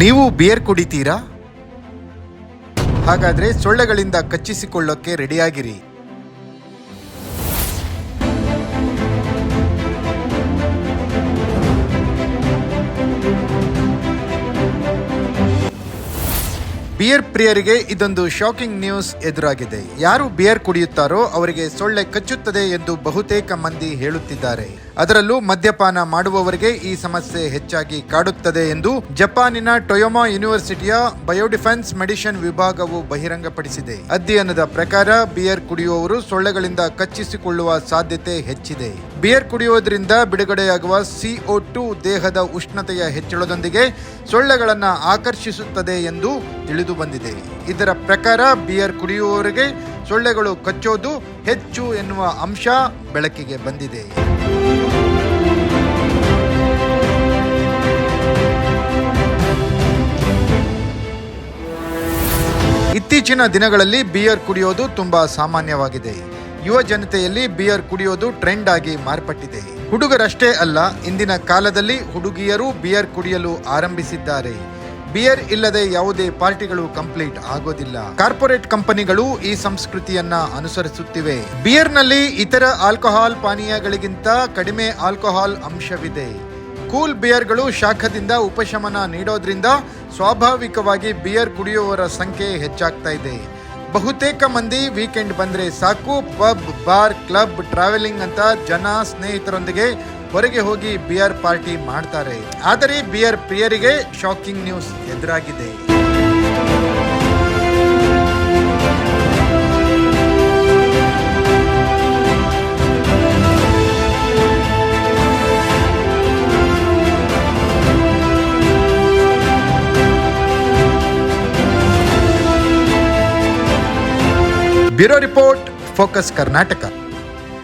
ನೀವು ಬಿಯರ್ ಕುಡಿತೀರಾ? ಹಾಗಾದ್ರೆ ಸೊಳ್ಳೆಗಳಿಂದ ಕಚ್ಚಿಸಿಕೊಳ್ಳೋಕೆ ರೆಡಿಯಾಗಿರಿ. ಬಿಯರ್ ಪ್ರಿಯರಿಗೆ ಇದೊಂದು ಶಾಕಿಂಗ್ ನ್ಯೂಸ್ ಎದುರಾಗಿದೆ. ಯಾರು ಬಿಯರ್ ಕುಡಿಯುತ್ತಾರೋ ಅವರಿಗೆ ಸೊಳ್ಳೆ ಕಚ್ಚುತ್ತದೆ ಎಂದು ಬಹುತೇಕ ಮಂದಿ ಹೇಳುತ್ತಿದ್ದಾರೆ. ಅದರಲ್ಲೂ ಮದ್ಯಪಾನ ಮಾಡುವವರಿಗೆ ಈ ಸಮಸ್ಯೆ ಹೆಚ್ಚಾಗಿ ಕಾಡುತ್ತದೆ ಎಂದು ಜಪಾನಿನ ಟೊಯೊಮಾ ಯೂನಿವರ್ಸಿಟಿಯ ಬಯೋಡಿಫೆನ್ಸ್ ಮೆಡಿಸಿನ್ ವಿಭಾಗವು ಬಹಿರಂಗಪಡಿಸಿದೆ. ಅಧ್ಯಯನದ ಪ್ರಕಾರ ಬಿಯರ್ ಕುಡಿಯುವವರು ಸೊಳ್ಳೆಗಳಿಂದ ಕಚ್ಚಿಸಿಕೊಳ್ಳುವ ಸಾಧ್ಯತೆ ಹೆಚ್ಚಿದೆ. ಬಿಯರ್ ಕುಡಿಯುವುದರಿಂದ ಬಿಡುಗಡೆಯಾಗುವ ಸಿಒ ಟು ದೇಹದ ಉಷ್ಣತೆಯ ಹೆಚ್ಚಳದೊಂದಿಗೆ ಸೊಳ್ಳೆಗಳನ್ನು ಆಕರ್ಷಿಸುತ್ತದೆ ಎಂದು ತಿಳಿದು ಬಂದಿದೆ. ಇದರ ಪ್ರಕಾರ ಬಿಯರ್ ಕುಡಿಯುವವರಿಗೆ ಸೊಳ್ಳೆಗಳು ಕಚ್ಚೋದು ಹೆಚ್ಚು ಎನ್ನುವ ಅಂಶ ಬೆಳಕಿಗೆ ಬಂದಿದೆ. ಇತ್ತೀಚಿನ ದಿನಗಳಲ್ಲಿ ಬಿಯರ್ ಕುಡಿಯೋದು ತುಂಬಾ ಸಾಮಾನ್ಯವಾಗಿದೆ. ಯುವ ಜನತೆಯಲ್ಲಿ ಬಿಯರ್ ಕುಡಿಯೋದು ಟ್ರೆಂಡ್ ಆಗಿ ಮಾರ್ಪಟ್ಟಿದೆ. ಹುಡುಗರಷ್ಟೇ ಅಲ್ಲ, ಇಂದಿನ ಕಾಲದಲ್ಲಿ ಹುಡುಗಿಯರು ಬಿಯರ್ ಕುಡಿಯಲು ಆರಂಭಿಸಿದ್ದಾರೆ. ಬಿಯರ್ ಇಲ್ಲದೆ ಯಾವುದೇ ಪಾರ್ಟಿಗಳು ಕಂಪ್ಲೀಟ್ ಆಗೋದಿಲ್ಲ. ಕಾರ್ಪೊರೇಟ್ ಕಂಪನಿಗಳು ಈ ಸಂಸ್ಕೃತಿಯನ್ನ ಅನುಸರಿಸುತ್ತಿವೆ. ಬಿಯರ್ನಲ್ಲಿ ಇತರ ಆಲ್ಕೋಹಾಲ್ ಪಾನೀಯಗಳಿಗಿಂತ ಕಡಿಮೆ ಆಲ್ಕೋಹಾಲ್ ಅಂಶವಿದೆ. ಕೂಲ್ ಬಿಯರ್ಗಳು ಶಾಖದಿಂದ ಉಪಶಮನ ನೀಡೋದ್ರಿಂದ ಸ್ವಾಭಾವಿಕವಾಗಿ ಬಿಯರ್ ಕುಡಿಯುವವರ ಸಂಖ್ಯೆ ಹೆಚ್ಚಾಗ್ತಾ ಇದೆ. ಬಹುತೇಕ ಮಂದಿ ವೀಕೆಂಡ್ ಬಂದ್ರೆ ಸಾಕು, ಪಬ್, ಬಾರ್, ಕ್ಲಬ್, ಟ್ರಾವೆಲಿಂಗ್ ಅಂತ ಜನ ಸ್ನೇಹಿತರೊಂದಿಗೆ ಹೊರಗೆ ಹೋಗಿ ಬಿಯರ್ ಪಾರ್ಟಿ ಮಾಡ್ತಾರೆ. ಆದರೆ ಬಿಯರ್ ಪ್ರಿಯರಿಗೆ ಶಾಕಿಂಗ್ ನ್ಯೂಸ್ ಎದುರಾಗಿದೆ. Bureau report focus Karnataka.